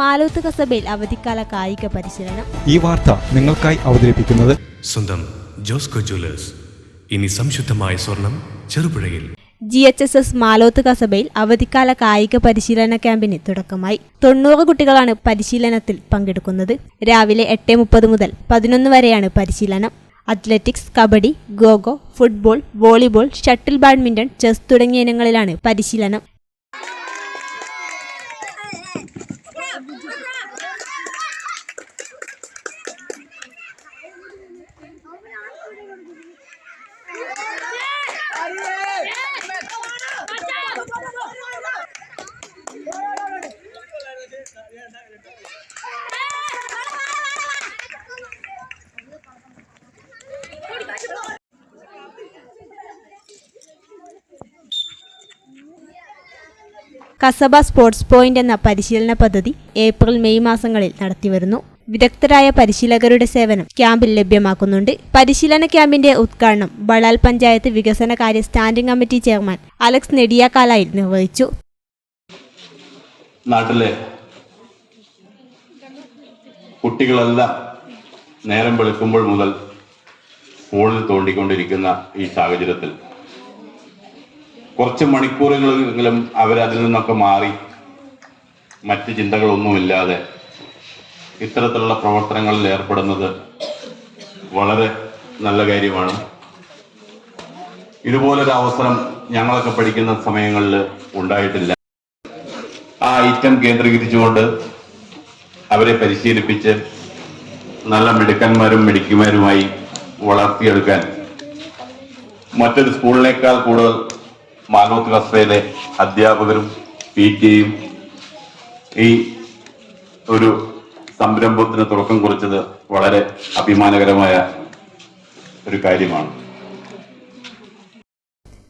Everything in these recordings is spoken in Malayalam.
മാലോത്ത് കസബയിൽ അവധിക്കാല കായിക പരിശീലനം. ഈ വാർത്ത നിങ്ങൾക്കായി അവതരിപ്പിക്കുന്നത് സ്വന്തം ജോസ്കോ ജ്വല്ലേഴ്സ്. ഇനി സംശുദ്ധമായ സ്വർണം ചെറുപുഴയിൽ. G H S S Maloth കസബയിൽ അവധിക്കാല കായിക പരിശീലന ക്യാമ്പിന് തുടക്കമായി. തൊണ്ണൂറ് കുട്ടികളാണ് പരിശീലനത്തിൽ പങ്കെടുക്കുന്നത്. രാവിലെ എട്ട് മുപ്പത് മുതൽ പതിനൊന്ന് വരെയാണ് പരിശീലനം. Athletics kabaddi kho kho football volleyball shuttle badminton chess തുടങ്ങിയ ഇനങ്ങളിലാണ് പരിശീലനം. കസബ സ്പോർട്സ് പോയിന്റ് എന്ന പരിശീലന പദ്ധതി ഏപ്രിൽ മെയ് മാസങ്ങളിൽ നടത്തിവരുന്നു. വിദഗ്ധരായ പരിശീലകരുടെ സേവനം ക്യാമ്പിൽ ലഭ്യമാക്കുന്നുണ്ട്. പരിശീലന ക്യാമ്പിന്റെ ഉദ്ഘാടനം ബളാൽ പഞ്ചായത്ത് വികസന കാര്യ standing committee chairman Alex Nediyakalayi നിർവഹിച്ചു. നാട്ടിലെ കുട്ടികളെല്ലാം നേരം വെളുക്കുമ്പോൾ മുതൽ ഫോണിൽ തോണ്ടിക്കൊണ്ടിരിക്കുന്ന ഈ സാഹചര്യത്തിൽ കുറച്ച് മണിക്കൂറുകളെങ്കിലും അവരതിൽ നിന്നൊക്കെ മാറി. മറ്റ് ചിന്തകളൊന്നുമില്ലാതെ ഇത്തരത്തിലുള്ള പ്രവർത്തനങ്ങളിൽ ഏർപ്പെടുന്നത് വളരെ നല്ല കാര്യമാണ്. ഇതുപോലൊരു അവസരം ഞങ്ങളൊക്കെ പഠിക്കുന്ന സമയങ്ങളിൽ ഉണ്ടായിട്ടില്ല. ആ ഐറ്റം കേന്ദ്രീകരിച്ചുകൊണ്ട് അവരെ പരിശീലിപ്പിച്ച് നല്ല മിടുക്കന്മാരും മിടുക്കിമാരുമായി വളർത്തിയെടുക്കാൻ മറ്റൊരു സ്കൂളിനേക്കാൾ കൂടുതൽ മാനോത്ത് കസ്ബയിലെ അധ്യാപകരും പി ടിയും ഈ ഒരു സംരംഭത്തിന് തുടക്കം കുറിച്ചത് വളരെ അഭിമാനകരമായ ഒരു കാര്യമാണ്.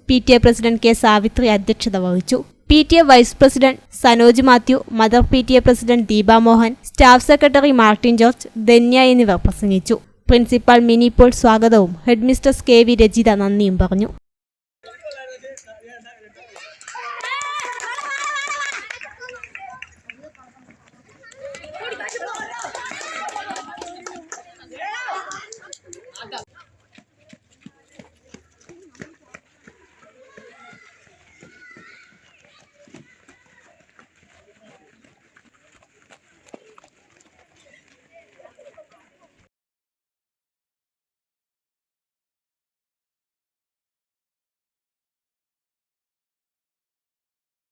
P T A president K Savithri അധ്യക്ഷത വഹിച്ചു. P T A vice president Sanoj Mathew mother P T A president Deepa Mohan staff secretary Martin George Dhanya എന്നിവർ പ്രസംഗിച്ചു. പ്രിൻസിപ്പാൾ മിനി പോൾ സ്വാഗതവും ഹെഡ്മിസ്റ്റർ കെ വി രജിത നന്ദിയും പറഞ്ഞു.